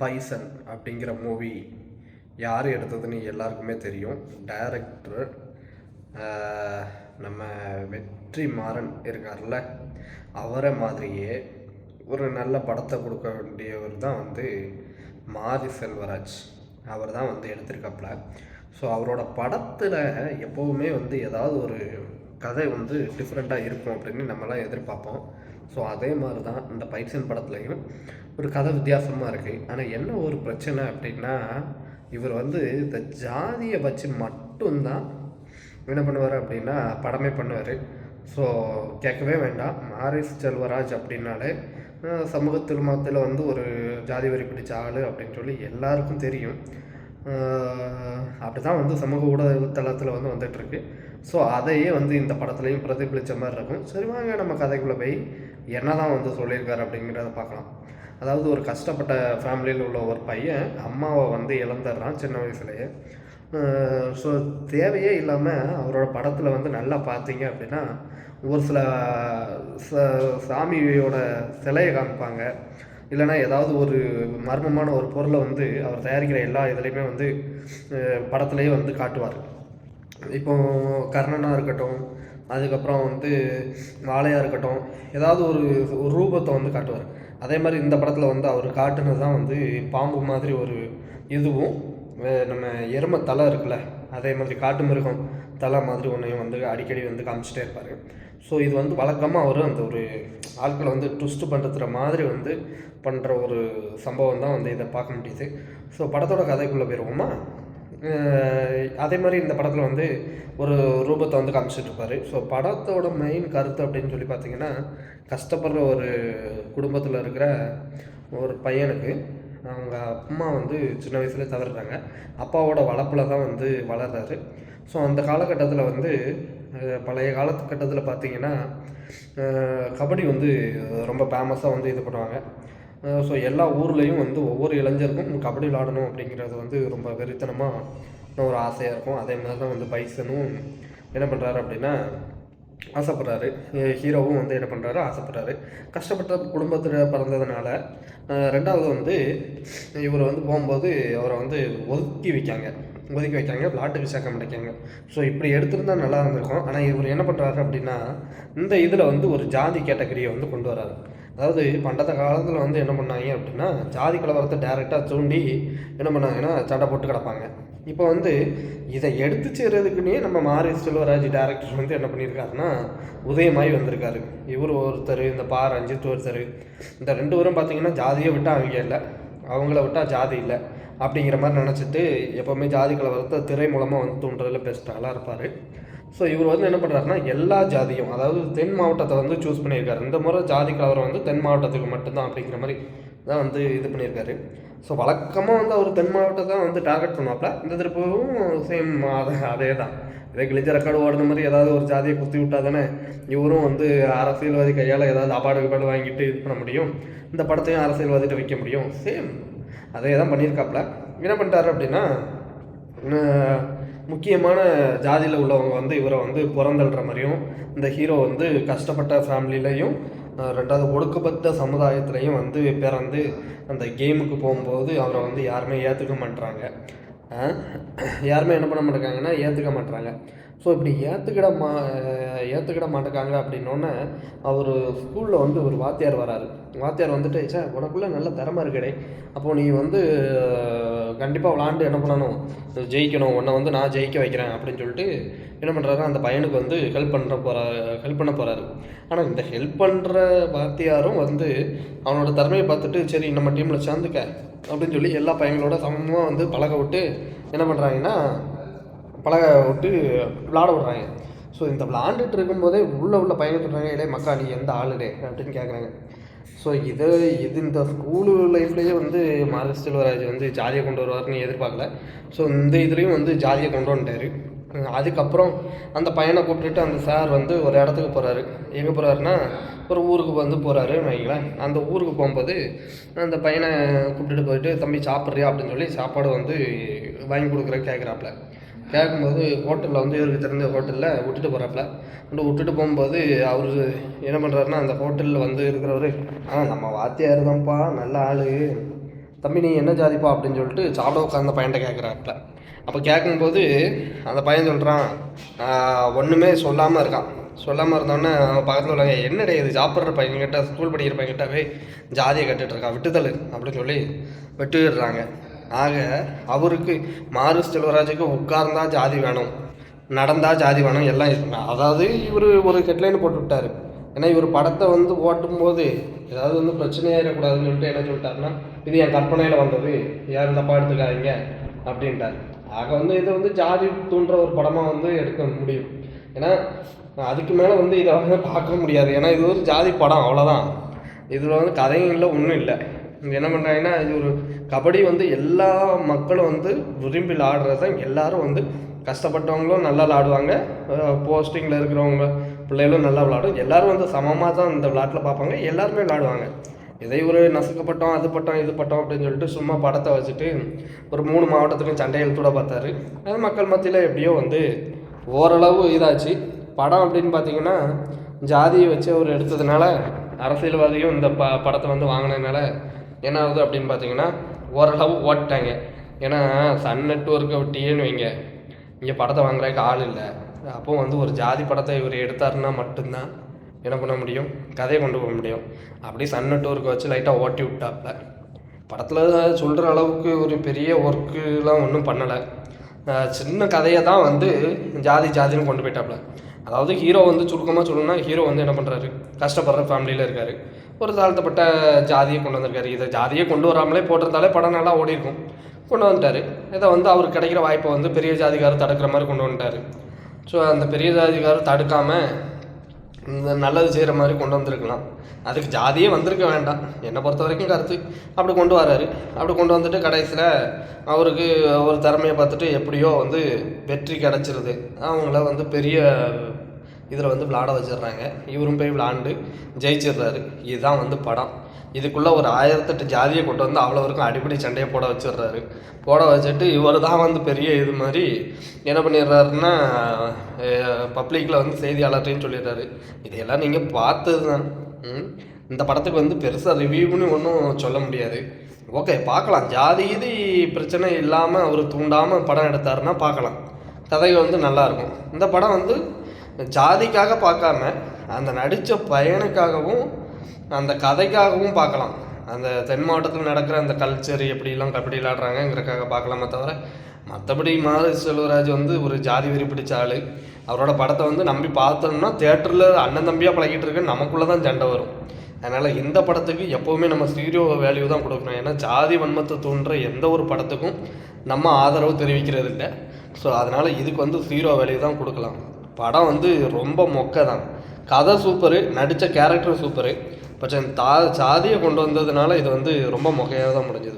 Bison அப்படிங்கிற movie யார் எடுத்ததுன்னு எல்லாருக்குமே தெரியும். டைரக்டர் நம்ம வெற்றி மாறன் இருக்கார்ல அவரை மாதிரியே ஒரு நல்ல படத்தை கொடுக்க வேண்டியவர் தான் வந்து மாரி செல்வராஜ். அவர் தான் வந்து எடுத்திருக்காப்புல. ஸோ அவரோட படத்தில் எப்போவுமே வந்து ஏதாவது ஒரு கதை வந்து டிஃப்ரெண்ட்டாக இருக்கும் அப்படின்னு நம்மலாம் எதிர்பார்ப்போம். ஸோ அதே மாதிரி தான் இந்த பைசன் படத்துலையும். ஒரு கதை வித்தியாசமாக இருக்குது ஆனால் என்ன ஒரு பிரச்சனை அப்படின்னா இவர் வந்து இந்த ஜாதியை வச்சு மட்டும்தான் என்ன பண்ணுவார் அப்படின்னா படமே பண்ணுவார். ஸோ கேட்கவே வேண்டாம். மாரிஸ் செல்வராஜ் அப்படின்னாலே சமூகத்தில் மத்தியில் வந்து ஒரு ஜாதி வரி பிடிச்ச ஆள் அப்படின்னு சொல்லி எல்லாருக்கும் தெரியும். அப்படி தான் வந்து சமூக ஊடகத்தளத்தில் வந்து வந்துட்டுருக்கு. ஸோ அதையே வந்து இந்த படத்துலையும் பிரதிபலித்த மாதிரி இருக்கும். சரி வாங்க நம்ம கதைக்குள்ளே போய் என்ன தான் வந்து சொல்லியிருக்காரு அப்படிங்கிறத பார்க்கலாம். அதாவது ஒரு கஷ்டப்பட்ட ஃபேமிலியில் உள்ள ஒரு பையன் அம்மாவை வந்து இழந்துடுறான் சின்ன வயசுலேயே. ஸோ தேவையே இல்லாமல் அவரோட படத்தில் வந்து நல்லா பார்த்தீங்க அப்படின்னா ஒரு சில ச- சாமியோட சிலையை காமிப்பாங்க. இல்லைன்னா ஏதாவது ஒரு மர்மமான ஒரு பொருளை வந்து அவர் தயாரிக்கிற எல்லா இதுலேயுமே வந்து படத்துலேயே வந்து காட்டுவார். இப்போ கர்ணனாக இருக்கட்டும் அதுக்கப்புறம் வந்து வாழையாக இருக்கட்டும் ஏதாவது ஒரு ஒரு ரூபத்தை வந்து காட்டுவார். அதே மாதிரி இந்த படத்தில் வந்து அவர் காட்டுனது தான் வந்து பாம்பு மாதிரி ஒரு இதுவும் நம்ம எருமை தலை இருக்குல்ல அதே மாதிரி காட்டு மிருகம் தலை மாதிரி ஒன்றையும் வந்து அடிக்கடி வந்து காமிச்சிட்டே இருப்பார். ஸோ இது வந்து வழக்கமாக அவர் அந்த ஒரு ஆட்களை வந்து ட்விஸ்ட் பண்ணுற மாதிரி வந்து பண்ணுற ஒரு சம்பவம் தான் வந்து இதை பார்க்க முடியுது. ஸோ படத்தோட கதைக்குள்ளே போயிடுவோமா அதே மாதிரி இந்த படத்தில் வந்து ஒரு ரூபத்தை வந்து காமிச்சிட்டுருப்பாரு ஸோ படத்தோட மெயின் கருத்து அப்படின்னு சொல்லி பார்த்தீங்கன்னா கஷ்டப்படுற ஒரு குடும்பத்தில் இருக்கிற ஒரு பையனுக்கு அவங்க அம்மா வந்து சின்ன வயசுல தவறுறாங்க அப்பாவோட வளர்ப்பில் தான் வந்து வளர்றாரு. ஸோ அந்த காலகட்டத்தில் வந்து பழைய காலகட்டத்தில் பார்த்தீங்கன்னா கபடி வந்து ரொம்ப ஃபேமஸாக வந்து இது பண்ணுவாங்க. ஸோ எல்லா ஊர்லேயும் வந்து ஒவ்வொரு இளைஞருக்கும் கபடி விளாடணும் அப்படிங்கிறது வந்து ரொம்ப வெறித்தனமாக ஒரு ஆசையாக இருக்கும். அதே மாதிரி தான் வந்து பைசனும் என்ன பண்ணுறாரு அப்படின்னா ஆசைப்படுறாரு. ஹீரோவும் வந்து என்ன பண்ணுறாரு ஆசைப்படுறாரு. கஷ்டப்பட்ட குடும்பத்தில் பிறந்ததுனால ரெண்டாவது வந்து இவர் வந்து போகும்போது அவரை வந்து ஒதுக்கி வைக்காங்க. ஒதுக்கி வைக்காங்க விளாட்டுக்கு சேர்க்க மாட்டேங்காங்க. ஸோ இப்படி எடுத்திருந்தா நல்லா இருந்திருக்கும். ஆனால் இவர் என்ன பண்ணுறாரு அப்படின்னா இந்த இதில் வந்து ஒரு ஜாதி கேட்டகரியை வந்து கொண்டு வராரு. அதாவது பண்டத்த காலத்தில் வந்து என்ன பண்ணாங்க அப்படின்னா ஜாதி கலவரத்தை டேரெக்டாக தூண்டி என்ன பண்ணாங்கன்னா சண்டை போட்டு கிடப்பாங்க. இப்போ வந்து இதை எடுத்து செய்கிறதுக்குன்னே நம்ம மாரி செல்வராஜ் டேரக்டர் வந்து என்ன பண்ணியிருக்காருன்னா உதயமாய் வந்திருக்காரு. இவர் ஒருத்தர் இந்த பா ரஞ்சித் ஒருத்தர் இந்த ரெண்டு பேரும் பார்த்தீங்கன்னா ஜாதியை விட்டால் அவங்க இல்லை அவங்கள விட்டால் ஜாதி இல்லை அப்படிங்கிற மாதிரி நினச்சிட்டு எப்போவுமே ஜாதி கலவரத்தை திரை மூலமாக வந்து தூண்டுறதுல பெஸ்ட் ஆளாக இருப்பார். ஸோ இவர் வந்து என்ன பண்ணுறாருன்னா எல்லா ஜாதியும் அதாவது தென் மாவட்டத்தை வந்து சூஸ் பண்ணியிருக்காரு. இந்த முறை ஜாதி கலவரம் வந்து தென் மாவட்டத்துக்கு மட்டும்தான் அப்படிங்கிற மாதிரி தான் வந்து இது பண்ணியிருக்காரு. ஸோ வழக்கமாக வந்து அவர் தென் மாவட்டத்தை வந்து டார்கெட் பண்ணுவாப்ல இந்த திருப்பவும் சேம் அதை அதே தான் இதே கிழிஞ்ச ரெக்கார்டு ஓடுன மாதிரி ஏதாவது ஒரு ஜாதியை குத்தி விட்டா தானே இவரும் வந்து அரசியல்வாதி கையால் ஏதாவது அபாடு கபாடு வாங்கிட்டு இது பண்ண முடியும். இந்த படத்தையும் அரசியல்வாதிகிட்ட வைக்க முடியும். சேம் அதே தான் பண்ணியிருக்காப்ல என்ன பண்ணிட்டாரு அப்படின்னா முக்கியமான ஜாதியில் உள்ளவங்க வந்து இவரை வந்து புறந்தள்ளுற மாதிரியும் இந்த ஹீரோ வந்து கஷ்டப்பட்ட ஃபேமிலியிலையும் ரெண்டாவது ஒடுக்கப்பட்ட சமுதாயத்துலேயும் வந்து பிறந்து அந்த கேமுக்கு போகும்போது அவரை வந்து யாருமே ஏற்றுக்க மாட்டுறாங்க யாருமே என்ன பண்ண மாட்டேங்காங்கன்னா ஏற்றுக்க மாட்டுறாங்க ஸோ இப்படி ஏற்றுக்கிட மா ஏற்றுக்கிட மாட்டேங்காங்க அப்படின்னோடனே அவர் ஸ்கூலில் வந்து ஒரு வாத்தியார் வராரு. வாத்தியார் வந்துட்டு சே உனக்குள்ளே நல்ல திறமை இருக்கடே. அப்போது நீ வந்து கண்டிப்பாக விளாண்டு என்ன பண்ணணும்? ஜெயிக்கணும். உன்னை வந்து நான் ஜெயிக்க வைக்கிறேன் அப்படின்னு சொல்லிட்டு என்ன பண்ணுறாரு அந்த பையனுக்கு வந்து ஹெல்ப் பண்ணுற போகிறார் ஹெல்ப் பண்ண போகிறாரு ஆனால் இந்த ஹெல்ப் பண்ணுற வாத்தியாரும் வந்து அவனோட திறமையை பார்த்துட்டு சரி நம்ம டீமில் சேர்ந்துக்க அப்படின்னு சொல்லி எல்லா பையங்களோட சமமாக வந்து பழக விட்டு என்ன பண்ணுறாங்கன்னா பழக விட்டு விளாட விடுறாங்க. ஸோ இந்த விளாண்டுட்டு இருக்கும்போதே உள்ளே உள்ள பையன் சொல்கிறாங்க இலே மக்கா நீ எந்த ஆளுடே? அப்படின்னு கேட்குறாங்க ஸோ இதை இது இந்த ஸ்கூலு லைஃப்லேயே வந்து மாரி செல்வராஜ் வந்து ஜாலியாக கொண்டு வருவார்னு எதிர்பார்க்கல. ஸோ இந்த இதுலேயும் வந்து ஜாலியாக கொண்டு வந்துட்டார். அதுக்கப்புறம் அந்த பையனை கூப்பிட்டுட்டு அந்த சார் வந்து ஒரு இடத்துக்கு போகிறாரு எங்கே போகிறாருன்னா ஒரு ஊருக்கு வந்து போகிறாரு வைங்களேன் அந்த ஊருக்கு போகும்போது அந்த பையனை கூப்பிட்டுட்டு போயிட்டு தம்பி சாப்பிட்றியா? அப்படின்னு சொல்லி சாப்பாடு வந்து வாங்கி கொடுக்குற கேட்குறாப்புல கேட்கும்போது ஹோட்டலில் வந்து இவருக்கு தெரிஞ்ச ஹோட்டலில் விட்டுட்டு போகிறாப்புல வந்து விட்டுட்டு போகும்போது அவர் என்ன பண்ணுறாருன்னா அந்த ஹோட்டலில் வந்து இருக்கிறவர் ஆ நம்ம வாத்தியார் தான்ப்பா நல்ல ஆள். தம்பி நீ என்ன ஜாதிப்பா? அப்படின்னு சொல்லிட்டு சாப்பிட உட்காந்த பையன்கிட்ட கேட்குறாப்புல. அப்போ கேட்கும்போது அந்த பையன் சொல்கிறான் ஒன்றுமே சொல்லாமல் இருக்கான். சொல்லாமல் இருந்தோடனே அவன் பக்கத்தில் உள்ளவங்க என்னடே இது சாப்பிட்ற பையன்கிட்ட ஸ்கூல் படிக்கிற பையன்கிட்டவே ஜாதியை கட்டுட்ருக்கான் விட்டுதல் அப்படின்னு சொல்லி விட்டுடுறாங்க. ஆக அவருக்கு மாறு செல்வராஜுக்கு உட்கார்ந்தா ஜாதி வேணும் நடந்தால் ஜாதி வேணும் எல்லாம் இருக்கு. அதாவது இவர் ஒரு ஹெட்லைன் போட்டு விட்டார். ஏன்னா இவர் படத்தை வந்து ஓட்டும்போது ஏதாவது வந்து பிரச்சனையாயிடக்கூடாதுன்னு சொல்லிட்டு என்ன சொல்லிட்டாருன்னா இது என் கற்பனையில் வந்தது. யாரும் தப்பாக எடுத்துக்காதீங்க அப்படின்ட்டார். ஆக வந்து இதை வந்து ஜாதி தூண்டுற ஒரு படமாக வந்து எடுக்க முடியும். ஏன்னா அதுக்கு மேலே வந்து இதை வந்து பார்க்க முடியாது. ஏன்னா இது ஒரு ஜாதி படம் அவ்வளோதான் இதில் வந்து கதையும் இல்லை ஒன்றும் இல்லை. என்ன பண்ணுறாங்கன்னா இது ஒரு கபடி வந்து எல்லா மக்களும் வந்து விரும்பி விளாடுறது தான். எல்லாரும் வந்து கஷ்டப்பட்டவங்களும் நல்லா விளாடுவாங்க. போஸ்டிங்கில் இருக்கிறவங்க பிள்ளைகளும் நல்லா விளாடும். எல்லாரும் வந்து சமமாக தான் இந்த விளாட்டில் பார்ப்பாங்க. எல்லாருமே விளாடுவாங்க. இதை ஒரு நசுக்கப்பட்டோம் அது பட்டம் இது பட்டம் அப்படின்னு சொல்லிட்டு சும்மா படத்தை வச்சுட்டு ஒரு மூணு மாவட்டத்துக்கும் சண்டை எழுத்தோட பார்த்தாரு. அது மக்கள் மத்தியில் எப்படியோ வந்து ஓரளவு இதாச்சு. படம் அப்படின்னு பார்த்தீங்கன்னா ஜாதியை வச்சு அவர் எடுத்ததுனால அரசியல்வாதியும் இந்த ப படத்தை வந்து வாங்கினதுனால என்ன ஆகுது அப்படின்னு பார்த்தீங்கன்னா ஓரளவு ஓட்டாங்க. ஏன்னா சன் நெட்ஒர்க்கை விட்டியேன்னு வைங்க. இங்கே படத்தை வாங்குறதுக்கு ஆள் இல்லை. அப்போ வந்து ஒரு ஜாதி படத்தை இவர் எடுத்தாருன்னா மட்டும்தான் என்ன பண்ண முடியும்? கதையை கொண்டு போக முடியும். அப்படி சன் நெட்ஒர்க்கை வச்சு லைட்டாக ஓட்டி விட்டாப்ல. படத்தில் சொல்கிற அளவுக்கு ஒரு பெரிய ஒர்க்குலாம் ஒன்றும் பண்ணலை. சின்ன கதையை தான் வந்து ஜாதி ஜாதின்னு கொண்டு போயிட்டாப்ல. அதாவது ஹீரோ வந்து சுருக்கமாக சொல்லணும்னா ஹீரோ வந்து என்ன பண்ணுறாரு கஷ்டப்படுற ஃபேமிலியில் இருக்கார். ஒரு தாழ்த்தப்பட்ட ஜாதியை கொண்டு வந்திருக்காரு. இதை ஜாதியை கொண்டு வராமலே போட்டிருந்தாலே படம் நல்லா ஓடி இருக்கும் கொண்டு வந்துட்டார். இதை வந்து அவருக்கு கிடைக்கிற வாய்ப்பை வந்து பெரிய ஜாதிக்காரர் தடுக்கிற மாதிரி கொண்டு வந்துட்டார். ஸோ அந்த பெரிய ஜாதிக்காரர் தடுக்காமல் இந்த நல்லது செய்கிற மாதிரி கொண்டு வந்திருக்கலாம். அதுக்கு ஜாதியே வந்திருக்க வேண்டாம். என்னை பொறுத்த வரைக்கும் கருத்து. அப்படி கொண்டு வராரு. அப்படி கொண்டு வந்துட்டு கடைசியில் அவருக்கு ஒரு திறமையை பார்த்துட்டு எப்படியோ வந்து வெற்றி கிடச்சிருது. அவங்கள வந்து பெரிய இதில் வந்து விளாட வச்சிடுறாங்க. இவரும் போய் விளாண்டு ஜெயிச்சிடுறாரு. இதுதான் வந்து படம். இதுக்குள்ளே ஒரு ஆயிரத்தெட்டு ஜாதியை கொண்டு வந்து அவ்வளோவருக்கும் அடிப்படை சண்டையை போட வச்சிடுறாரு. போட வச்சுட்டு இவர் தான் வந்து பெரிய இது மாதிரி என்ன பண்ணிடுறாருன்னா பப்ளிக்கில் வந்து செய்தியாளர்கிட்டையும் சொல்லிடுறாரு. இதையெல்லாம் நீங்கள் பார்த்தது தான் ம். இந்த படத்துக்கு வந்து பெருசாக ரிவ்யூன்னு ஒன்றும் சொல்ல முடியாது. ஓகே பார்க்கலாம். ஜாதி இது பிரச்சனை இல்லாமல் அவர் தூண்டாமல் படம் எடுத்தாருன்னா பார்க்கலாம். கதை வந்து நல்லா இருக்கும். இந்த படம் வந்து ஜாதிக்காக பார்க்காம அந்த நடித்த பையனுக்காகவும் அந்த கதைக்காகவும் பார்க்கலாம். அந்த தென் மாவட்டத்தில் நடக்கிற அந்த கல்ச்சர் எப்படிலாம் கபடி விளாடுறாங்கங்கிறக்காக பார்க்கலாமே தவிர மற்றபடி மாரி செல்வராஜ் வந்து ஒரு ஜாதி வெறி பிடிச்ச ஆள். அவரோட படத்தை வந்து நம்பி பார்த்தோம்னா தேட்டரில் அண்ணன் தம்பியாக பழகிட்டு இருக்க நமக்குள்ளே தான் சண்டை வரும். அதனால் இந்த படத்துக்கு எப்போவுமே நம்ம ஸ்டீரியோ வேல்யூ தான் கொடுக்கணும். ஏன்னா ஜாதி வன்மத்தை தூண்டுற எந்த ஒரு படத்துக்கும் நம்ம ஆதரவு தெரிவிக்கிறது இல்லை ஸோ அதனால் இதுக்கு வந்து ஸ்டீரியோ வேல்யூ தான் கொடுக்கலாம். படம் வந்து ரொம்ப மொக்க தான் கதை சூப்பரு நடித்த கேரக்டர் சூப்பரு. பட் தா சாதியை கொண்டு வந்ததுனால இது வந்து ரொம்ப மொக்கையாக தான் முடிஞ்சது.